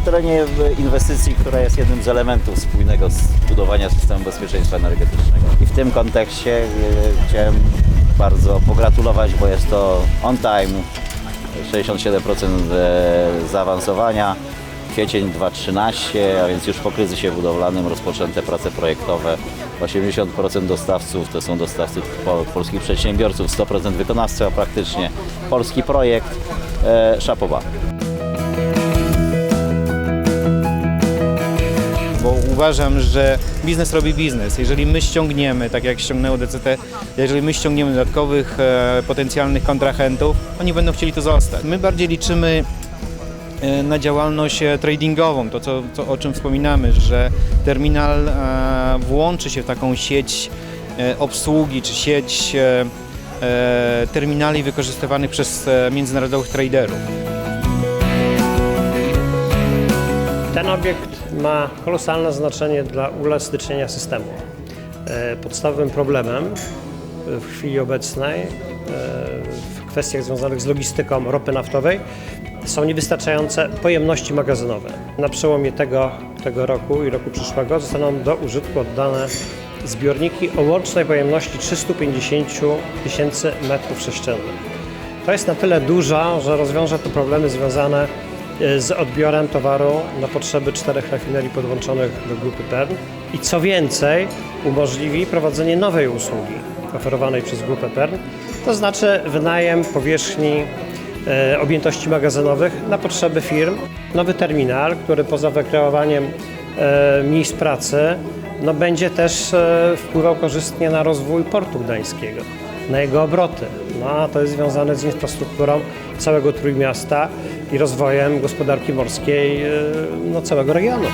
terenie w- inwestycji, która jest jednym z elementów spójnego budowania systemu bezpieczeństwa energetycznego. I w tym kontekście e, chciałem bardzo pogratulować, bo jest to on time, 67% e, zaawansowania, kwiecień 2013, a więc już po kryzysie budowlanym rozpoczęte prace projektowe. 80% dostawców to są dostawcy po- polskich przedsiębiorców, 100% wykonawstwa praktycznie. Polski projekt, e, szapoba. Uważam, że biznes robi biznes. Jeżeli my ściągniemy, tak jak ściągnęło DCT, jeżeli my ściągniemy dodatkowych e, potencjalnych kontrahentów, oni będą chcieli tu zostać. My bardziej liczymy e, na działalność e, tradingową, to co, co, o czym wspominamy, że terminal e, włączy się w taką sieć obsługi czy sieć terminali wykorzystywanych przez międzynarodowych traderów. Ten obiekt ma kolosalne znaczenie dla uelastycznienia systemu. E, Podstawowym problemem w chwili obecnej e, w kwestiach związanych z logistyką ropy naftowej są niewystarczające pojemności magazynowe. Na przełomie tego, tego roku i roku przyszłego zostaną do użytku oddane zbiorniki o łącznej pojemności 350 tysięcy metrów sześciennych. To jest na tyle dużo, że rozwiąże to problemy związane e, z odbiorem towaru na potrzeby czterech rafinerii podłączonych do grupy PERN. I co więcej umożliwi prowadzenie nowej usługi oferowanej przez grupę PERN, to znaczy wynajem powierzchni e, objętości magazynowych na potrzeby firm. Nowy terminal, który poza wykreowaniem e, miejsc pracy no, będzie też e, wpływał korzystnie na rozwój portu gdańskiego na jego obroty. No, a to jest związane z infrastrukturą całego Trójmiasta i rozwojem gospodarki morskiej e, no, całego regionu.